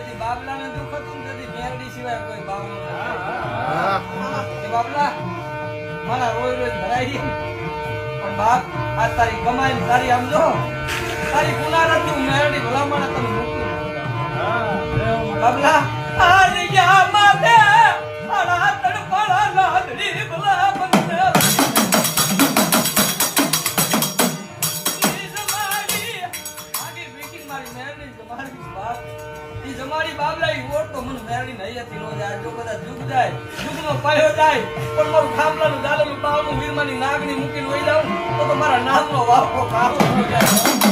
તેથી બાબલાને રોજ રોજ ભરાઈ ગઈ પણ બાપ આ તારી કમાઈ તારી આમ જો તારી ગુનારત મેરડી ભલામણ તને મૂક્યું બાબલા આ મારી મેરડી જમાડી બાપ ઈ જમાડી બાબલા ઈ ઓટ તો મને મેરણી નહીં હતી નો જાય. જો કદા જુગ જાય જુગનો પાયો જાય, પણ મારું ખામલાનું દાદરનું પાવનું વીરમાની નાગની મૂકીને વહી જાઉં, તો તો મારા નામનો વાપો કાપો જાય.